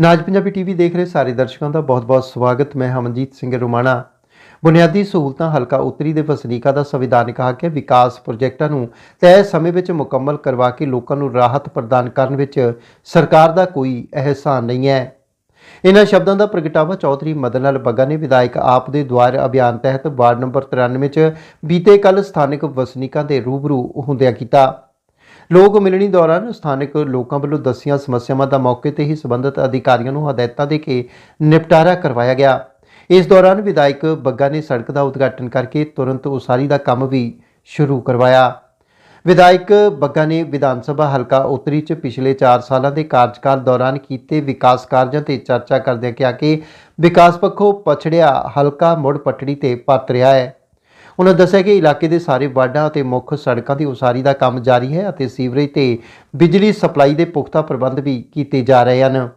ਨਾਜ Punjabi TV ਦੇਖ ਰਹੇ ਸਾਰੇ ਦਰਸ਼ਕਾਂ ਦਾ ਬਹੁਤ-ਬਹੁਤ ਸਵਾਗਤ। ਮੈਂ ਹਮਨਜੀਤ ਸਿੰਘ ਰੋਮਾਣਾ। ਬੁਨਿਆਦੀ ਸਹੂਲਤਾਂ ਹਲਕਾ ਉੱਤਰੀ ਦੇ ਵਸਨੀਕਾਂ ਦਾ ਸੰਵਿਧਾਨਿਕ ਹੱਕ ਹੈ। ਵਿਕਾਸ ਪ੍ਰੋਜੈਕਟਾਂ ਨੂੰ ਤੈਅ ਸਮੇਂ ਵਿੱਚ ਮੁਕੰਮਲ ਕਰਵਾ ਕੇ ਲੋਕਾਂ ਨੂੰ ਰਾਹਤ ਪ੍ਰਦਾਨ ਕਰਨ ਵਿੱਚ ਸਰਕਾਰ ਦਾ ਕੋਈ ਅਹਿਸਾਨ ਨਹੀਂ ਹੈ। ਇਹਨਾਂ ਸ਼ਬਦਾਂ ਦਾ ਪ੍ਰਗਟਾਵਾ ਚੌਧਰੀ ਮਦਨ ਲਾਲ ਬੱਗਾ ਨੇ ਵਿਧਾਇਕ ਆਪ ਦੇ ਦੁਆਰ ਅਭਿਆਨ ਤਹਿਤ ਵਾਰਡ ਨੰਬਰ 93 ਚ ਬੀਤੇ ਕੱਲ ਸਥਾਨਕ ਵਸਨੀਕਾਂ ਦੇ ਰੂਬਰੂ ਹੁੰਦਿਆਂ ਕੀਤਾ। ਲੋਕ ਮਿਲਣੀ ਦੌਰਾਨ ਸਥਾਨਕ ਲੋਕਾਂ ਵੱਲੋਂ ਦੱਸੀਆਂ ਸਮੱਸਿਆਵਾਂ ਦਾ ਮੌਕੇ ਤੇ ਹੀ ਸੰਬੰਧਿਤ ਅਧਿਕਾਰੀਆਂ ਨੂੰ ਹਦਾਇਤਾਂ ਦੇ ਕੇ ਨਿਪਟਾਰਾ ਕਰਵਾਇਆ ਗਿਆ। ਇਸ ਦੌਰਾਨ ਵਿਧਾਇਕ ਬੱਗਾ ਨੇ ਸੜਕ ਦਾ ਉਦਘਾਟਨ ਕਰਕੇ ਤੁਰੰਤ ਉਸਾਰੀ ਦਾ ਕੰਮ ਵੀ ਸ਼ੁਰੂ ਕਰਵਾਇਆ। ਵਿਧਾਇਕ ਬੱਗਾ ਨੇ ਵਿਧਾਨ ਸਭਾ ਹਲਕਾ ਉੱਤਰੀ 'ਚ ਪਿਛਲੇ 4 ਸਾਲਾਂ ਦੇ ਕਾਰਜਕਾਲ ਦੌਰਾਨ ਕੀਤੇ ਵਿਕਾਸ ਕਾਰਜਾਂ ਤੇ ਚਰਚਾ ਕਰਦਿਆਂ ਕਿਹਾ ਕਿ ਵਿਕਾਸ ਪੱਖੋਂ ਪਛੜਿਆ ਹਲਕਾ ਮੁੜ ਪਟੜੀ ਤੇ ਪੱਤ ਰਿਹਾ ਹੈ। ਉਹਨਾਂ ਦੱਸਿਆ ਕਿ ਇਲਾਕੇ ਦੇ ਸਾਰੇ ਵਾਰਡਾਂ ਅਤੇ ਮੁੱਖ ਸੜਕਾਂ ਦੀ ਉਸਾਰੀ ਦਾ ਕੰਮ ਜਾਰੀ ਹੈ ਅਤੇ ਸੀਵਰੇਜ ਤੇ ਬਿਜਲੀ ਸਪਲਾਈ ਦੇ ਪੁਖਤਾ ਪ੍ਰਬੰਧ ਵੀ ਕੀਤੇ ਜਾ ਰਹੇ ਹਨ।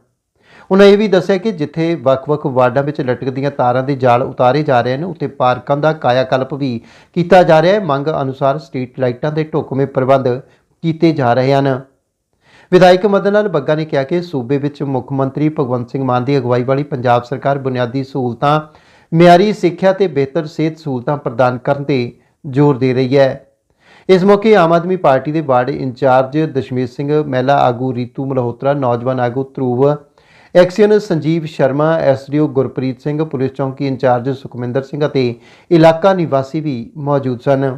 ਉਹਨਾਂ ਇਹ ਵੀ ਦੱਸਿਆ ਕਿ ਜਿੱਥੇ ਵੱਖ-ਵੱਖ ਵਾਰਡਾਂ ਵਿੱਚ ਲਟਕਦੀਆਂ ਤਾਰਾਂ ਦੇ ਜਾਲ ਉਤਾਰੇ ਜਾ ਰਹੇ ਹਨ, ਉੱਥੇ ਪਾਰਕਾਂ ਦਾ ਕਾਇਆਕਲਪ ਵੀ ਕੀਤਾ ਜਾ ਰਿਹਾ ਹੈ। ਮੰਗ ਅਨੁਸਾਰ ਸਟਰੀਟ ਲਾਈਟਾਂ ਦੇ ਢੁਕਵੇਂ ਪ੍ਰਬੰਧ ਕੀਤੇ ਜਾ ਰਹੇ ਹਨ। ਵਿਧਾਇਕ ਮਦਨ ਲਾਲ ਬੱਗਾ ਨੇ ਕਿਹਾ ਕਿ ਸੂਬੇ ਵਿੱਚ ਮੁੱਖ ਮੰਤਰੀ ਭਗਵੰਤ ਸਿੰਘ ਮਾਨ ਦੀ ਅਗਵਾਈ ਵਾਲੀ ਪੰਜਾਬ ਸਰਕਾਰ ਬੁਨਿਆਦੀ ਸਹੂਲਤਾਂ ਮਿਆਰੀ ਸਿੱਖਿਆ ਤੇ ਬਿਹਤਰ ਸਿਹਤ ਸਹੂਲਤਾਂ ਪ੍ਰਦਾਨ ਕਰਨ ਤੇ ਜ਼ੋਰ ਦੇ ਰਹੀ ਹੈ। ਇਸ ਮੌਕੇ ਆਮ ਆਦਮੀ ਪਾਰਟੀ ਦੇ ਵਾਰਡ ਇੰਚਾਰਜ ਦਸ਼ਮੇਸ਼ ਸਿੰਘ, ਮਹਿਲਾ ਆਗੂ ਰੀਤੂ ਮਲਹੋਤਰਾ, ਨੌਜਵਾਨ ਆਗੂ Dhruv, XEN Sanjeev Sharma, SDO Gurpreet Singh, police ਚੌਂਕੀ ਇੰਚਾਰਜ ਸੁਖਮਿੰਦਰ ਸਿੰਘ ਅਤੇ ਇਲਾਕਾ ਨਿਵਾਸੀ ਵੀ ਮੌਜੂਦ ਸਨ।